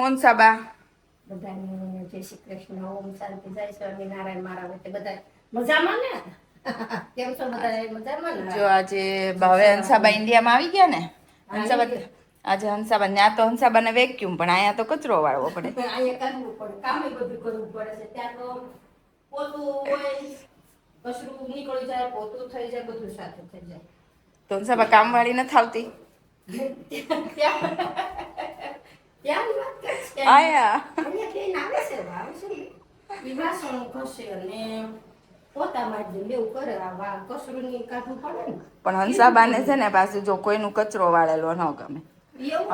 હંસાબા બધાને જય શ્રી કૃષ્ણ ઓમ શાંતિ જય સ્વામિનારાયણ મારા વચ્ચે બધા મજામાં ને? કેમ છો બધા મજામાં ને? જો આજે હવે હંસાબા ઇન્ડિયામાં આવી ગયા ને? હંસાબા આજે હંસાબા ત્યાં તો હંસાબાને વેક્યુમ પણ અહીંયા તો કચરો વાળવો પડે. અહીંયા કરવું પડે. કામે બધું કરવું પડે છે. ત્યાં તો પોતું હોય કચરું નીકળી જાય પોતું થઈ જાય બધું સાથે થઈ જાય. તો હંસાબા કામવાળી નથી આવતી ત્યાં ત્યાંની વાત કરે છે આયા પણ હંસાબાને છે ને પાછું જો કોઈનું કચરો વાળેલો ન ગમે.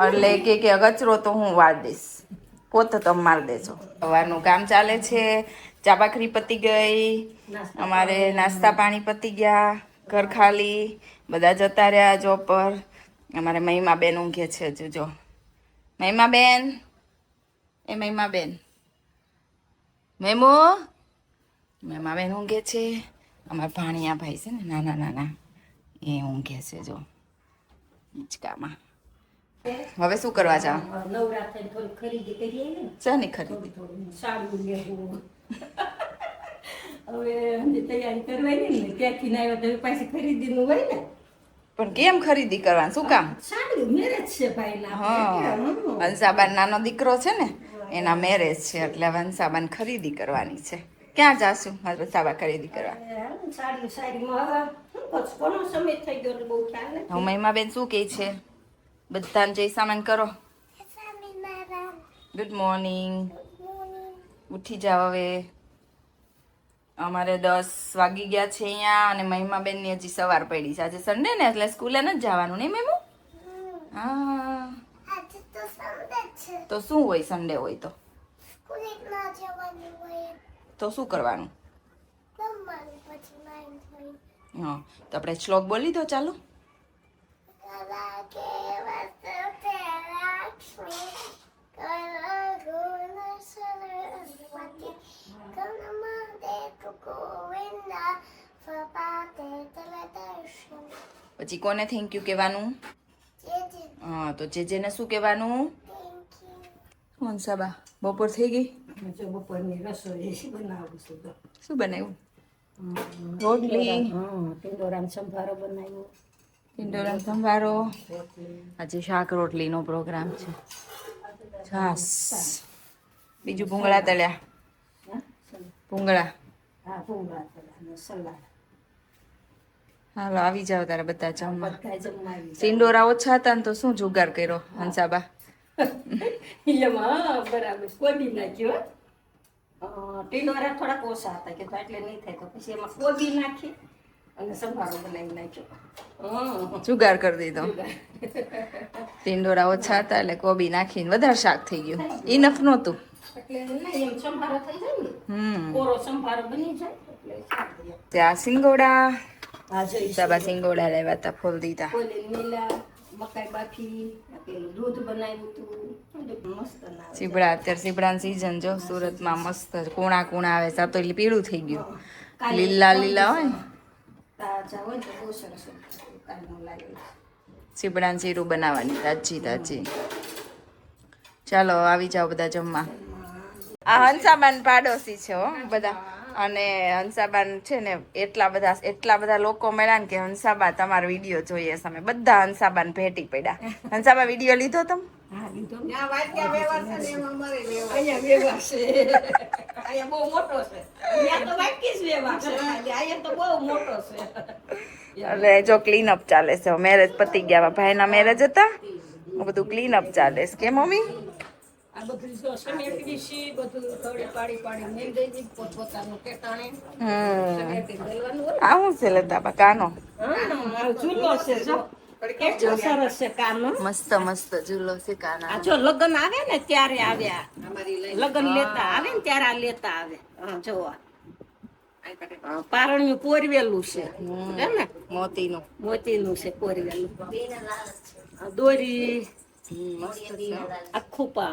એટલે કે કે કચરો તો હું વાળ દઈશ. પોતે તમે માર દેજો. સવારનું કામ ચાલે છે. ચા ભાખરી પતી ગઈ. અમારે નાસ્તા પાણી પતી ગયા. ઘર ખાલી. બધા જતા રહ્યા જોબ પર. અમારે મહિમા બેન ઊંઘે છે હજુ જો મહિમા બેન એ મહિમા બેન મેમો મહિમા બેન ઊંઘે છે અમારા ભાણિયા ભાઈ છે ને નાના નાના એ ઊંઘે છે જો હિંચકામાં હવે શું કરવા જાવ શાની ખરીદી હવે તૈયારી કરવાની ને ત્યાંથી ના આવ્યો તો પાછી ખરીદીનું હોય ને. પણ કેમ ખરીદી કરવાનું? શું કામ? વંશાબાન મેરેજ છે ભાઈ ના નાનો દીકરો છે ને એના મેરેજ છે એટલે વંશાબાન ખરીદી કરવાની છે. ક્યાં જાશું? સાબા ખરીદી કરવા. હું મહિમાબેન શું કહે છે? બધાને જય સામાન કરો. ગુડ મોર્નિંગ ઉઠી જાવ હવે. અમારે દસ વાગી ગયા છે અહીંયા અને મહિમાબેનની હજી સવાર પડી છે. આજે સન્ડે ને એટલે સ્કૂલે નથી જવાનું નહીં મેમુ હા. તો શું હોય સન્ડે હોય તો? તો શું કરવાનું? હા. તો આપણે શ્લોક બોલી દો ચાલો. પછી કોને થેન્ક યુ કહેવાનું? હા તો જે જેને શું કહેવાનું? મનસાબા બપોર થઈ ગઈ? બપોરની રસોઈ બનાવું છું શું બનાવ્યું? રોટલી. હા ટિંડોરાનો સંભારો બનાવ્યો. પિંડોરામ સંભારો. આજે શાક રોટલીનો પ્રોગ્રામ છે. છાસ. બીજું ભૂંગળા તળ્યા. ભૂંગળા. હા ભૂંગળા તળ્યા સલાડ. હાલો આવી જાવ તારે બધા જમવા. સિંડોરા ઓછા હતા ને તો શું જુગાર કર્યો હંસાબા? બરાબર કોબી નાખ્યો ટીંડોરા થોડાક ઓછા હતા કે એટલે નહીં થાય તો પછી એમાં કોબી નાખી અને સંભારો બનાવી નાખ્યો. જુગાર કરી દીધો. ટીંડોરા ઓછા હતા એટલે કોબી નાખીને વધારે શાક થઈ ગયું. ઇનફ નહોતું. એટલે નહીં એમ સંભારો થઈ જાય ને કોરો સંભારો બની જાય એટલે સારું એમ. ત્યાં સિંગોડા સાબા સિંગોડા લેવા હતા ફૂલ દીધા. મકાઈ બાફી પેલું દૂધ બનાવ્યું હતું મસ્ત સીબડા અત્યારે સીબડાની સીઝન જો સુરતમાં મસ્ત કુણા કુણા આવે આ તો પીળું થઈ ગયું. લીલા લીલા હોય ને? શીરું તો સીબડાની જીરું બનાવવાની. તાજી તાજી. ચાલો આવી જાઓ બધા જમવા. આ હંસાબાન પાડોશી છે હો બધા. અને હંસાબાન છે ને એટલા બધા એટલા બધા લોકો મળ્યા ને કે હંસાબા તમારો વીડિયો જોઈએ સામે. બધા હંસાબાન ભેટી પડ્યા. હંસાબા વીડિયો લીધો તમે? હા લીધો. ને. અહીંયા વ્યવહાર છે. અહીંયા બહુ મોટો છે. અહીંયા તો વાટકી જ વ્યવહાર છે. ખાલી. અહીંયા તો બહુ મોટો છે. એટલે જો ક્લીન અપ ચાલે છે. મેરેજ પતી ગયા. ભાઈના મેરેજ હતા. બધું ક્લીન અપ ચાલે છે. કે મમ્મી? આ બધું જો સમેટવી છે બધું થોડી પાડી પાડી મેલ દઈ દીધી પોતપોતાનું ટેટાણે હમ સમેટી મેલવાનું હોય. આ શું છે લતા કાનો? હા, ચૂલો છે જો. કેટલો સરસ છે કાનો? મસ્ત મસ્ત ઝૂલો છે કાના. આ જો લગ્ન આવે ને ત્યારે આવ્યા લગ્ન લેતા આવે ને ત્યારે આ લેતા આવે. હા જોવા હા, પારણ્યું પોરવેલું છે. હે ને? મોતીનું. મોતીનું છે પોરવેલું. દોરી. આખું પા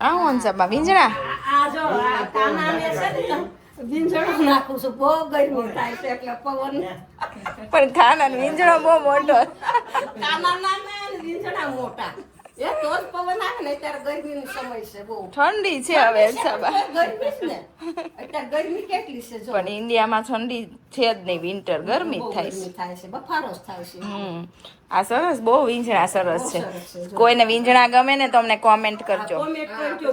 આ વીંજણા આ જો આ કાનાને છે ને વીંઝણું નાખું છું બહુ ગરમી થાય છે એટલે પવન પણ ખાના વીંજણો બહુ મોટો કાના મોટા. એ તો જ પવન આવે ને અત્યારે ગરમીનો સમય છે બહુ. ઠંડી છે હવે ગરમી જ ને. અત્યારે ગરમી કેટલી છે જો. પણ ઇન્ડિયામાં ઠંડી છે જ નહીં વિન્ટર ગરમી થાય છે. થાય છે બફારો જ થાય છે. હમ. આ સરસ બહુ વીંજણા સરસ છે. કોઈને વીંજણા ગમે ને તો અમને કોમેન્ટ કરજો.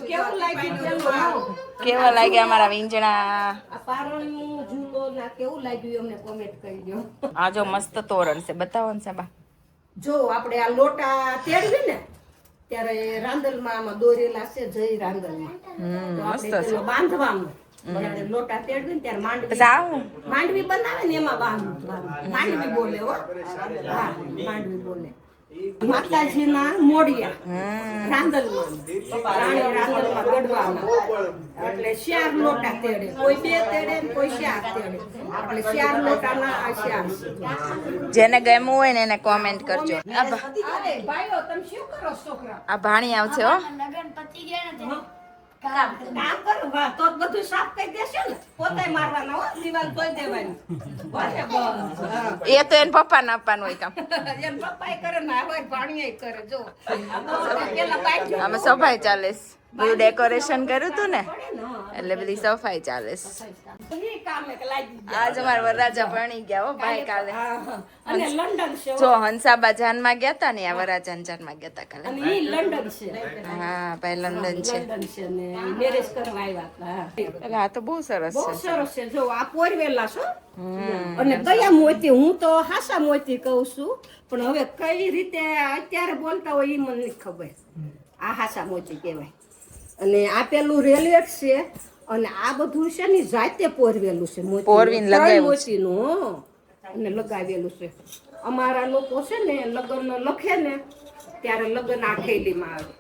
કેવું લાગ્યું કેવા લાગ્યા અમારા વીંજણા? આજો પારણનું ઝૂલો ના કેવું લાગ્યું અમને કોમેન્ટ કરજો. આ જો મસ્ત તોરણ છે. બતાવો ને સાબા. જો આપણે આ લોટા તેડવી ને ત્યારે રાંદલમાં આમાં દોરેલા છે જય રાંદલમાં. મસ્ત બાંધવાનું. લોટા તેડવી ત્યારે માંડવી. માંડવી બનાવે ને એમાં બાંધવાનું માંડવી બોલે હો. હા માંડવી બોલે. માતાજીના મોડિયા રાંદલમાં રાણી રાંદલમાં ગઢવામાં. એટલે ચાર લોટા તેડે. કોઈ બે તેડે કોઈ ચાર તેડે. આપણે ચાર લોટાના આ ચાર જેને ગમ્યું હોય ને એને કોમેન્ટ કરજો. આ ભાઈઓ તમે શું કરો છોકરા? આ ભાણી આવશે હો. લગન પતી ગયા ને કામ કરો. વાહ, તો બધું સાફ કરી દેશો ને. પોતે મારવાના હો દિવાલ ધોઈ દેવાની. એ તો એને પપ્પાને આપવાનું હોય કામ એન પપ્પા કરે ને હવે પાણી કરે જો. પેલા બાઈક આમાં સફાઈ ચાલે છે. બધું ડેકોરેશન કર્યું હતું ને. એટલે બધી સફાઈ ચાલે. આજ અમારા વરરાજા ભણી ગયા હો ભાઈ કાલે. જો હંસાબા જાનમાં ગયા હતા ને આ વરરાજા જાનમાં ગયા હતા કાલે. લંડન છે. હા ભાઈ લંડન છે. મેરેજ કરવા આવ્યા. એટલે આ તો બહુ સરસ છે. સરસ છે. જો આ પોરવેલા છો. અને કયા મોતી હું તો હાસા મોતી કહું છું પણ હવે કઈ રીતે અત્યારે બોલતા હોય એ મને ખબર. આ હાસા મોતી કહેવાય. અને આ પેલું રેલવે છે. અને આ બધું છે ને જાતે પોરવેલું છે. મોતીનું અને લગાવેલું છે. અમારા લોકો છે ને લગ્ન લખે ને ત્યારે લગ્ન આ થેલીમાં આવે.